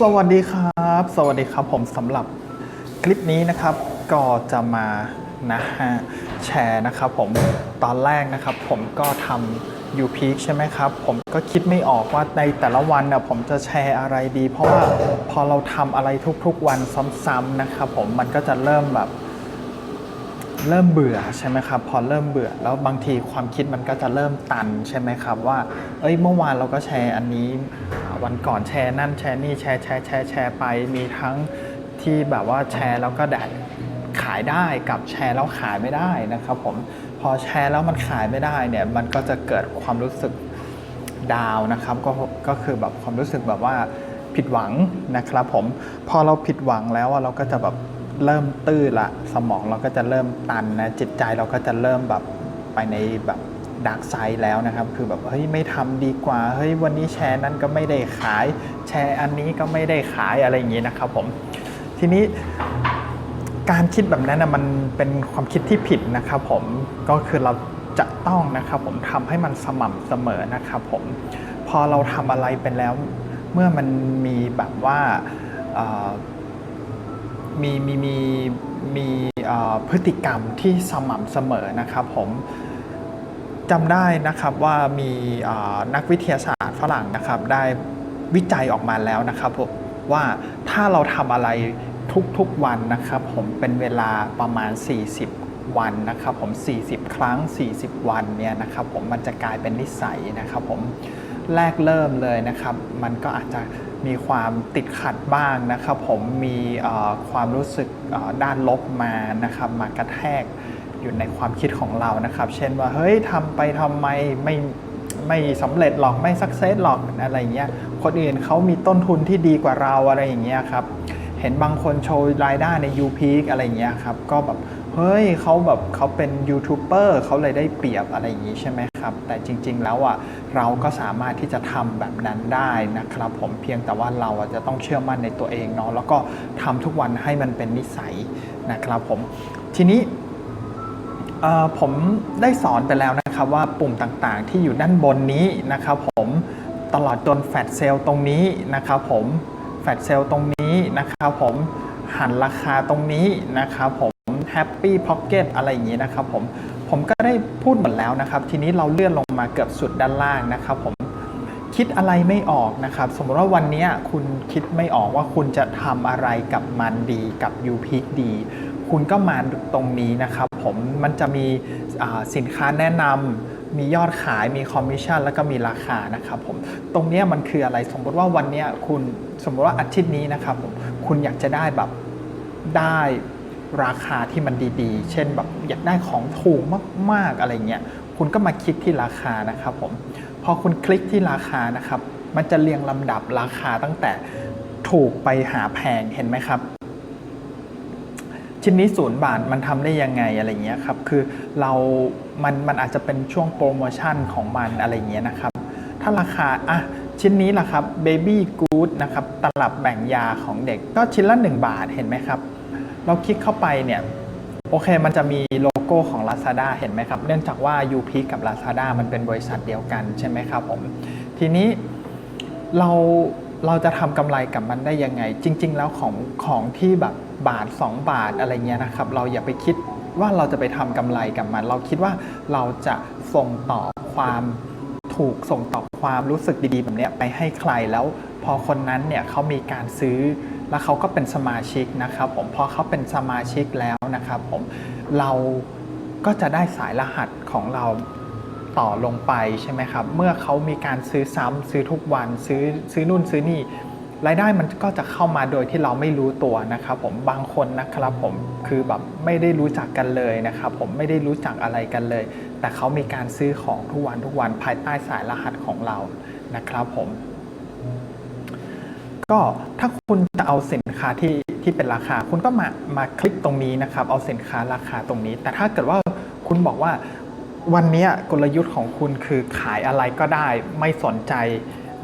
สวัสดีครับ สวัสดีครับผมสำหรับคลิปนี้นะครับก็จะมานะฮะแชร์นะครับผมตอนแรกนะครับ ผมก็ทำยูพีคใช่ไหมครับ ผมก็คิดไม่ออกว่าในแต่ละวันน่ะผมจะแชร์อะไรดี เพราะว่าพอเราทำอะไรทุกๆวันซ้ำๆนะครับผมมันก็จะเริ่มแบบ เริ่มเบื่อใช่ไหมครับพอเริ่มเบื่อ แล้วบางทีความคิดมันก็จะเริ่มตันใช่ไหมครับว่า เอ้ยเมื่อวานเราก็แชร์อันนี้วันก่อนแชร์นั่นแชร์นี่แชร์แชร์แชร์แชร์ไป มีทั้งที่แบบว่าแชร์แล้วก็แดดขายได้กับแชร์แล้วขายไม่ได้นะครับผมพอแชร์แล้วมันขายไม่ได้เนี่ยมันก็จะเกิดความรู้สึกดาวนะครับก็ก็คือแบบความรู้สึกแบบว่าผิดหวังนะครับผมพอเราผิดหวังแล้วอะเราก็จะแบบ เริ่มตื้อละสมองเราก็จะเริ่มตันนะจิตใจเราก็จะเริ่มแบบไปในแบบดักไซด์แล้วนะครับ คือแบบเฮ้ยไม่ทำดีกว่าเฮ้ยวันนี้แชร์นั้นก็ไม่ได้ขาย แชร์อันนี้ก็ไม่ได้ขายอะไรอย่างนี้นะครับผมทีนี้การคิดแบบนั้นนะมันเป็นความคิดที่ผิดนะครับผมก็คือเราจะต้องนะครับผมทำให้มันสม่ำเสมอนะครับผมพอเราทำอะไรเป็นแล้ว เมื่อมันมีแบบว่าเอ่อ มีมีมีมีพฤติกรรมที่สม่ำเสมอนะครับผมจำได้นะครับว่ามีนักวิทยาศาสตร์ฝรั่งนะครับ ได้วิจัยออกมาแล้วนะครับว่าถ้าเราทำอะไรทุกๆวันนะครับ ผมเป็นเวลาประมาณ 40 วันนะครับ ผม 40 ครั้ง 40 วันเนี่ยนะครับ ผมมันจะกลายเป็นนิสัยนะครับ ผม แรกเริ่มเลยนะครับ มันก็อาจจะมีความติดขัดบ้างนะครับ ผมมีความรู้สึกด้านลบมานะครับ มากระแทกอยู่ในความคิดของเรานะครับ เช่นว่าเฮ้ยทำไปทำไมไม่ไม่สำเร็จหรอกไม่สักเซสหรอกอะไรเงี้ยคนอื่นเขามีต้นทุนที่ดีกว่าเราอะไรอย่างเงี้ยครับ เห็นบางคนโชว์รายได้ใน u p e a k อะไรเงี้ยครับ ก็แบบ เฮ้ยเขาแบบเขาเป็นยูทูบเบอร์เขาเลยได้เปรียบอะไรอย่างงี้ใช่ไหมครับ แต่จริง ๆ แล้วอะเราก็สามารถที่จะทำแบบนั้นได้นะครับ ผมเพียงแต่ว่าเราอะจะต้องเชื่อมั่นในตัวเองเนาะแล้วก็ทำทุกวันให้มันเป็นนิสัยนะครับผมทีนี้ผมได้สอนไปแล้วนะครับว่าปุ่มต่างๆ ที่อยู่ด้านบนนี้นะครับผมตลอดจนแฟลชเซลล์ตรงนี้นะครับผมแฟลชเซลล์ตรงนี้นะครับผมหันราคาตรงนี้นะครับผม แฮปปี้พ็อกเก็ตอะไรอย่างนี้นะครับผม ผมก็ได้พูดหมดแล้วนะครับ ทีนี้เราเลื่อนลงมาเกือบสุดด้านล่างนะครับผมคิดอะไรไม่ออกนะครับ สมมติว่าวันนี้คุณคิดไม่ออกว่าคุณจะทำอะไรกับมันดีกับ u p e a k ดี คุณก็มาตรงนี้นะครับผมมันจะมีสินค้าแนะนำมียอดขายมีคอมมิชชั่นแล้วก็มีราคานะครับผมตรงนี้มันคืออะไรสมมติว่าวันนี้คุณสมมติว่าอาทิตย์นี้นะครับผมคุณอยากจะได้แบบได้ ราคาที่มันดีๆ เช่นแบบอยากได้ของถูกมากๆอะไรเงี้ย คุณก็มาคลิกที่ราคานะครับผม พอคุณคลิกที่ราคานะครับ มันจะเรียงลำดับราคาตั้งแต่ถูกไปหาแพงเห็นไหมครับ ชิ้นนี้ศูนย์บาทมันทำได้ยังไงอะไรเงี้ยครับ คือเรา มัน มันอาจจะเป็นช่วงโปรโมชั่นของมันอะไรเงี้ยนะครับ ถ้าราคา อะชิ้นนี้ล่ะครับ Baby Good นะครับ ตลับแบ่งยาของเด็กก็ชิ้นละ 1 บาทเห็นไหมครับ เราคลิกเข้าไปเนี่ยโอเค มันจะมีโลโก้ของ Lazada เห็นไหมครับ เนื่องจากว่า u p กับ Lazada มันเป็นบริษัทเดียวกันใช่ไหมครับผม ทีนี้เราเราจะทำกำไรกับมันได้ยังไง จริง ๆ แล้วของของที่แบบบาท 2 บาทอะไรเงี้ยนะครับ เราอย่าไปคิดว่าเราจะไปทำกำไรกับมัน เราคิดว่าเราจะส่งต่อความถูกส่งต่อความรู้สึกดีๆ แบบเนี้ยไปให้ใครแล้ว พอคนนั้นเนี่ยเขามีการซื้อ แล้วเขาก็เป็นสมาชิกนะครับผมพอเขาเป็นสมาชิกแล้วนะครับผมเราก็จะได้สายรหัสของเราต่อลงไปใช่ไหมครับ เมื่อเขามีการซื้อซ้ำซื้อทุกวันซื้อซื้อนู่นซื้อนี่รายได้มันก็จะเข้ามาโดยที่เราไม่รู้ตัวนะครับผมบางคนนะครับผมคือแบบไม่ได้รู้จักกันเลยนะครับผมไม่ได้รู้จักอะไรกันเลย แต่เขามีการซื้อของทุกวันทุกวันภายใต้สายรหัสของเรานะครับผม ก็ถ้าคุณจะเอาสินค้าที่ที่เป็นราคา คุณก็มามาคลิกตรงนี้นะครับ เอาสินค้าราคาตรงนี้ แต่ถ้าเกิดว่าคุณบอกว่าวันนี้กลยุทธ์ของคุณคือขายอะไรก็ได้ ไม่สนใจ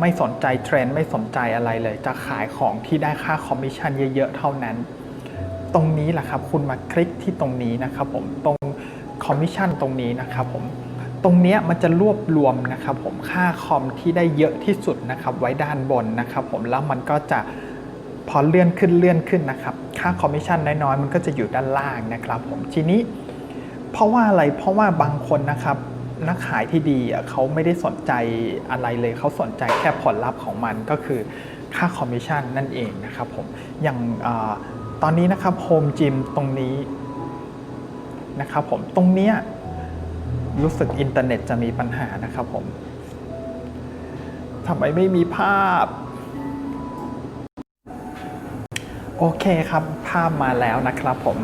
ไม่สนใจเทรนด์ไม่สนใจอะไรเลย จะขายของที่ได้ค่าคอมมิชชั่นเยอะๆ เท่านั้น ตรงนี้แหละครับ คุณมาคลิกที่ตรงนี้นะครับผมตรงคอมมิชชั่นตรงนี้นะครับผม ตรงนี้มันจะรวบรวมนะครับผมค่าคอมที่ได้เยอะที่สุดนะครับไว้ด้านบนนะครับผมแล้วมันก็จะพอเลื่อนขึ้นเลื่อนขึ้นนะครับค่าคอมมิชชั่นน้อยๆมันก็จะอยู่ด้านล่างนะครับผมทีนี้ เพราะว่าอะไรเพราะว่าบางคนนะครับนักขายที่ดีเขาไม่ได้สนใจอะไรเลยเขาสนใจแค่ผลลัพธ์ของมันก็คือค่าคอมมิชชั่นนั่นเองนะครับผมอย่างอตอนนี้นะครับโฮมจิมตรงนี้นะครับผมตรงเนี้ย รู้สึกอินเทอร์เน็ตจะมีปัญหานะครับผมทำไมไม่มีภาพ โอเคครับ ภาพมาแล้วนะครับผม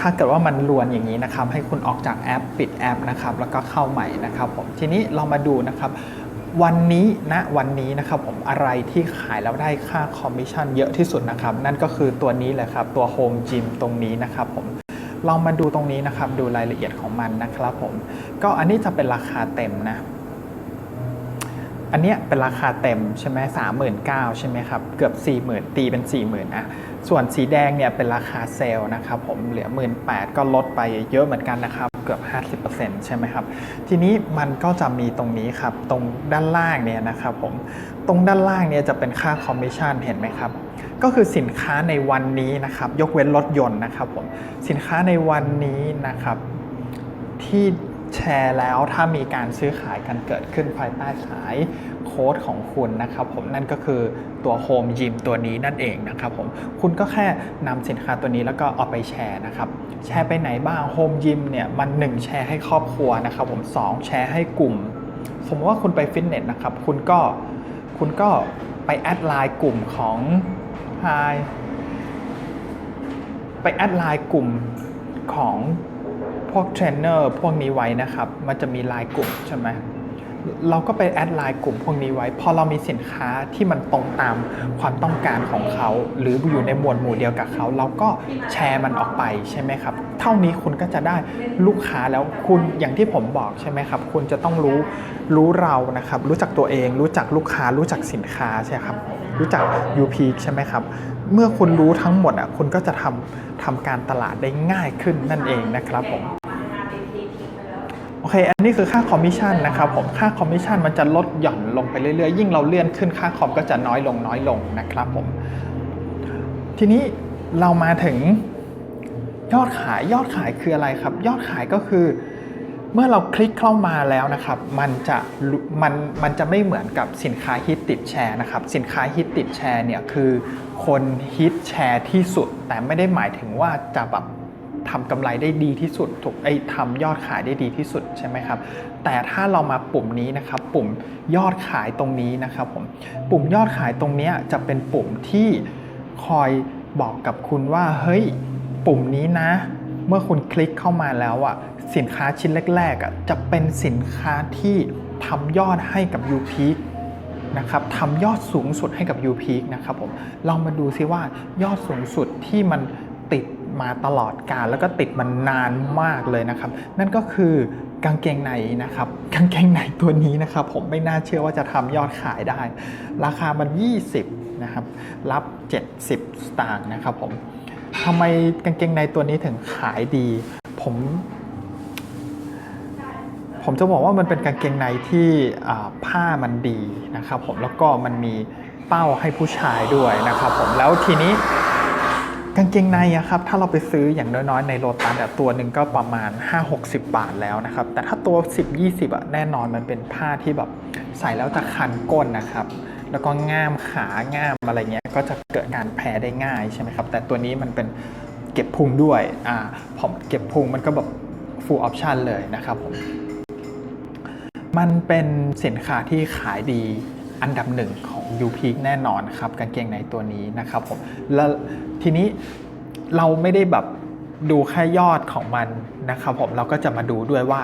ถ้าเกิดว่ามันลวนอย่างนี้นะครับ ให้คุณออกจากแอปปิดแอปนะครับ แล้วก็เข้าใหม่นะครับผมทีนี้เรามาดูนะครับ วันนี้ณวันนี้นะครับผมอะไรที่ขายแล้วได้ค่าคอมมิชชั่นเยอะที่สุดนะครับ นั่นก็คือตัวนี้แหละครับ ตัวโฮมจิมตรงนี้นะครับผม เรามาดูตรงนี้นะครับ ดูรายละเอียดของมันนะครับผม ก็อันนี้จะเป็นราคาเต็มนะ อันเนี้ยเป็นราคาเต็มใช่ไหมสามหมื่นเก้าใช่ไหมครับ เกือบ4 0,000ตีเป็น4 0,000อะส่วนสีแดงเนี่ยเป็นราคาเซลล์นะครับผม เหลือ1 8ื่นแปดก็ลดไปเยอะเหมือนกันนะครับ เกือบ 50%ใช่ไหมครับ ทีนี้มันก็จะมีตรงนี้ครับ ตรงด้านล่างเนี่ยนะครับผม ตรงด้านล่างเนี่ยจะเป็นค่าคอมมิชชั่นเห็นไหมครับ ก็คือสินค้าในวันนี้นะครับ ยกเว้นรถยนต์นะครับผมสินค้าในวันนี้นะครับ ที่แชร์แล้วถ้ามีการซื้อขายกันเกิดขึ้นภายใต้สายโค้ดของคุณนะครับผมนั่นก็คือตัว Home Gym ตัวนี้นั่นเองนะครับผมคุณก็แค่นำสินค้าตัวนี้แล้วก็เอาไปแชร์นะครับ แชร์ไปไหนบ้าง Home Gym เนี่ยมัน 1 แชร์ให้ครอบครัวนะครับผม 2 แชร์ให้กลุ่ม สมมติว่าคุณไปฟิตเนสนะครับ คุณก็คุณก็ไปแอดไลน์กลุ่มของ Hi ไปแอดไลน์กลุ่มของพวกเทรนเนอร์พวกนี้ไว้นะครับ มันจะมีไลน์กลุ่มใช่ไหมเราก็ไปแอดไลน์กลุ่มพวกนี้ไว้ พอเรามีสินค้าที่มันตรงตามความต้องการของเขา หรืออยู่ในหมวดหมู่เดียวกับเขา เราก็แชร์มันออกไปใช่ไหมครับ เท่านี้คุณก็จะได้ลูกค้าแล้วคุณอย่างที่ผมบอกใช่ไหมครับ คุณจะต้องรู้รู้เรานะครับ รู้จักตัวเอง รู้จักลูกค้ารู้จักสินค้าใช่ครับ รู้จัก UP ใช่ไหมครับ เมื่อคุณรู้ทั้งหมดอะคุณก็จะทำทำการตลาดได้ง่ายขึ้นนั่นเองนะครับผมโอเค อันนี้คือค่าคอมมิชชั่นนะครับผม ค่าคอมมิชชั่นมันจะลดหย่อนลงไปเรื่อยๆ ยิ่งเราเลื่อนขึ้นค่าคอมก็จะน้อยลงน้อยลงนะครับผม ทีนี้เรามาถึงยอดขายยอดขายคืออะไรครับ ยอดขายก็คือ เมื่อเราคลิกเข้ามาแล้วนะครับ มันจะมันมันจะไม่เหมือนกับสินค้าฮิตติดแชร์นะครับ สินค้าฮิตติดแชร์เนี่ยคือคนฮิตแชร์ที่สุด แต่ไม่ได้หมายถึงว่าจะแบบทำกำไรได้ดีที่สุดถูกไอ้ทำยอดขายได้ดีที่สุดใช่ไหมครับ แต่ถ้าเรามาปุ่มนี้นะครับ ปุ่มยอดขายตรงนี้นะครับผม ปุ่มยอดขายตรงนี้จะเป็นปุ่มที่คอยบอกกับคุณว่าเฮ้ยปุ่มนี้นะ เมื่อคุณคลิกเข้ามาแล้วอะสินค้าชิ้นแรกๆอะจะเป็นสินค้าที่ทำยอดให้กับ u p e นะครับทำยอดสูงสุดให้กับ u p e นะครับผมลองมาดูซิว่ายอดสูงสุดที่มันติดมาตลอดการแล้วก็ติดมันนานมากเลยนะครับ นั่นก็คือกางเกงในนะครับ กางเกงในตัวนี้นะครับ ผมไม่น่าเชื่อว่าจะทำยอดขายได้ ราคามัน 20 นะครับ รับ 70 สตางค์นะครับผม ทำไมกางเกงในตัวนี้ถึงขายดี ผม ผมจะบอกว่ามันเป็นกางเกงในที่ผ้ามันดีนะครับผมแล้วก็มันมีเป้าให้ผู้ชายด้วยนะครับผมแล้วทีนี้กางเกงในอะครับถ้าเราไปซื้ออย่างน้อยๆในโลตัสอะตัวหนึ่งก็ประมาณ 5-60 บาทแล้วนะครับแต่ถ้าตัว 10-20อะแน่นอนมันเป็นผ้าที่แบบใส่แล้วจะคันก้นนะครับ แล้วก็ง่ามขาง่ามอะไรเงี้ยก็จะเกิดการแพ้ได้ง่ายใช่ไหมครับ แต่ตัวนี้มันเป็นเก็บพุงด้วยอ่าผมเก็บพุงมันก็แบบ full option เลยนะครับผมมันเป็นสินค้าที่ขายดีอันดับหนึ่งของ u p e a k แน่นอนครับกางเกงในตัวนี้นะครับผมแล้วทีนี้เราไม่ได้แบบดูแค่ยอดของมันนะครับผมเราก็จะมาดูด้วยว่า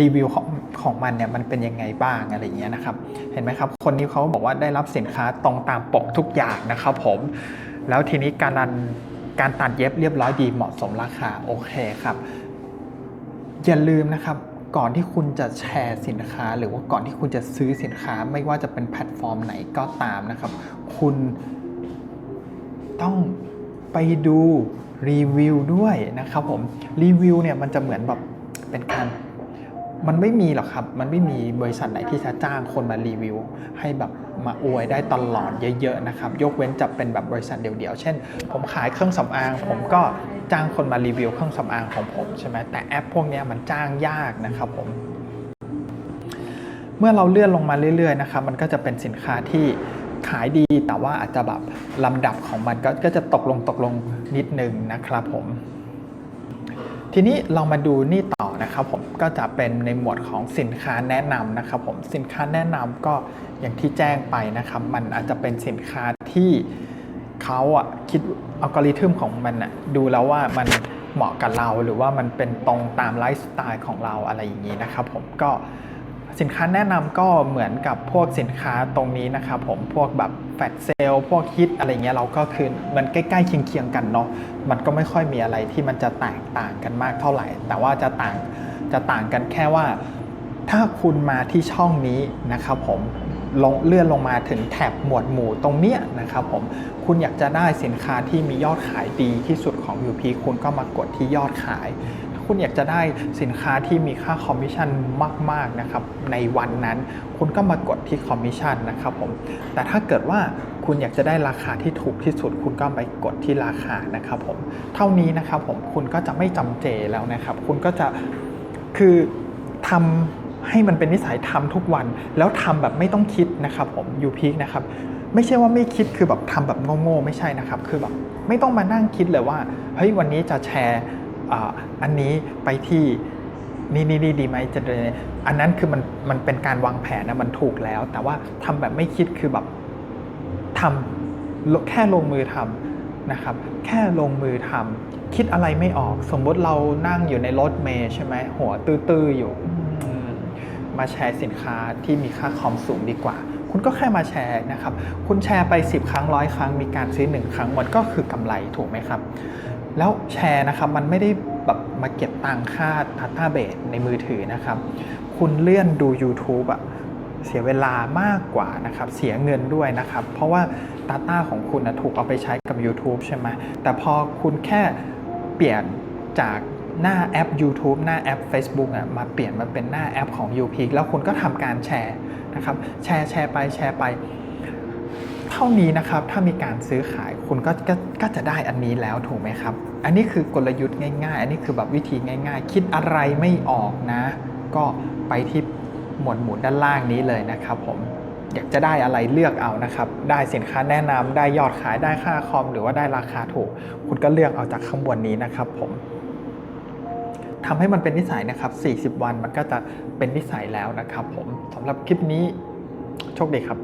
รีวิวของของมันเนี่ยมันเป็นยังไงบ้างอะไรเงี้ยนะครับ เห็นไหมครับ คนนี้เขาบอกว่าได้รับสินค้าตรงตามปกทุกอย่างนะครับผม แล้วทีนี้การันการตัดเย็บเรียบร้อยดีเหมาะสมราคาโอเคครับ อย่าลืมนะครับก่อนที่คุณจะแชร์สินค้า หรือว่าก่อนที่คุณจะซื้อสินค้า ไม่ว่าจะเป็นแพลตฟอร์มไหนก็ตามนะครับ คุณต้องไปดูรีวิวด้วยนะครับผมรีวิวเนี่ยมันจะเหมือนแบบเป็นการ มันไม่มีหรอกครับ มันไม่มีบริษัทไหนที่จะจ้างคนมารีวิว ให้แบบมาอวยได้ตลอดเยอะๆนะครับ ยกเว้นจะเป็นแบบบริษัทเดี่ยวๆ เช่น ผมขายเครื่องสำอาง ผมก็จ้างคนมารีวิวเครื่องสำอางของผมใช่ไหมแต่แอปพวกนี้มันจ้างยากนะครับผม เมื่อเราเลื่อนลงมาเรื่อยๆนะครับ มันก็จะเป็นสินค้าที่ขายดี แต่ว่าอาจจะแบบลำดับของมันก็จะตกลงตกลงนิดนึงนะครับผม ทีนี้เรามาดูนี่ต่อนะครับผมก็จะเป็นในหมวดของสินค้าแนะนำนะครับผมสินค้าแนะนำก็อย่างที่แจ้งไปนะครับ มันอาจจะเป็นสินค้าที่เขาอะคิดอัลกอริทึมของมันอะดูแล้วว่ามันเหมาะกับเราหรือว่ามันเป็นตรงตามไลฟ์สไตล์ของเราอะไรอย่างนี้นะครับผมก็ สินค้าแนะนำก็เหมือนกับพวกสินค้าตรงนี้นะครับผมพวกแบบแฟลชเซลพวกฮิตอะไรเงี้ยเราก็คือมันใกล้ๆเคียงๆกันเนาะมันก็ไม่ค่อยมีอะไรที่มันจะแตกต่างกันมากเท่าไหร่ แต่ว่าจะต่างจะต่างกันแค่ว่า ถ้าคุณมาที่ช่องนี้นะครับผมลงเลื่อนลงมาถึงแถบหมวดหมู่ตรงเนี้ยนะครับผมคุณอยากจะได้สินค้าที่มียอดขายดีที่สุดของ UP คุณก็มากดที่ยอดขาย คุณอยากจะได้สินค้าที่มีค่าคอมมิชชั่นมากๆนะครับในวันนั้น คุณก็มากดที่คอมมิชชั่นนะครับผมแต่ถ้าเกิดว่าคุณอยากจะได้ราคาที่ถูกที่สุด คุณก็ไปกดที่ราคานะครับผมเท่านี้นะครับผมคุณก็จะไม่จำเจแล้วนะครับ คุณก็จะคือทำให้มันเป็นนิสัยทำทุกวัน แล้วทำแบบไม่ต้องคิดนะครับผมยูพีคนะครับไม่ใช่ว่าไม่คิดคือแบบทำแบบโง่ๆไม่ใช่นะครับ คือแบบไม่ต้องมานั่งคิดเลยว่าเฮ้ยวันนี้จะแชร์ อันนี้ไปที่นี่นี่นี่ดีไหมจะเดินอันนั้นคือมันมันเป็นการวางแผนนะมันถูกแล้ว แต่ว่าทำแบบไม่คิดคือแบบทำแค่ลงมือทำนะครับ แค่ลงมือทำคิดอะไรไม่ออก สมมติเรานั่งอยู่ในรถเมย์ใช่ไหมหัวตื้อๆอยู่มาแชร์สินค้าที่มีค่าคอมสูงดีกว่า คุณก็แค่มาแชร์นะครับ คุณแชร์ไป 10 ครั้งร้อยครั้งมีการซื้อ 1 ครั้งมันก็คือกำไรถูกไหมครับ แล้วแชร์นะครับมันไม่ได้แบบมาเก็บตังค่า Data Base ในมือถือนะครับ คุณเลื่อนดู YouTube อะเสียเวลามากกว่านะครับ เสียเงินด้วยนะครับ เพราะว่า Data ของคุณนะถูกเอาไปใช้กับ YouTube ใช่ไหมแต่พอคุณแค่เปลี่ยนจากหน้าแอป YouTube หน้าแอป Facebook อะมาเปลี่ยนมาเป็นหน้าแอปของ u p แล้วคุณก็ทำการแชร์นะครับ แชร์แชร์ไปแชร์ไป เท่านี้นะครับ ถ้ามีการซื้อขายคุณก็ก็ก็จะได้อันนี้แล้วถูกไหมครับ อันนี้คือกลยุทธ์ง่าย ๆ อันนี้คือแบบวิธีง่าย ๆ คิดอะไรไม่ออกนะ ก็ไปที่หมวดหมู่ด้านล่างนี้เลยนะครับผมอยากจะได้อะไรเลือกเอานะครับ ได้สินค้าแนะนำได้ยอดขาย ได้ค่าคอม หรือว่าได้ราคาถูก คุณก็เลือกเอาจากข้างบนนี้นะครับผมทำให้มันเป็นนิสัยนะครับ 40 วันมันก็จะเป็นนิสัยแล้วนะครับผมสำหรับคลิปนี้โชคดีครับ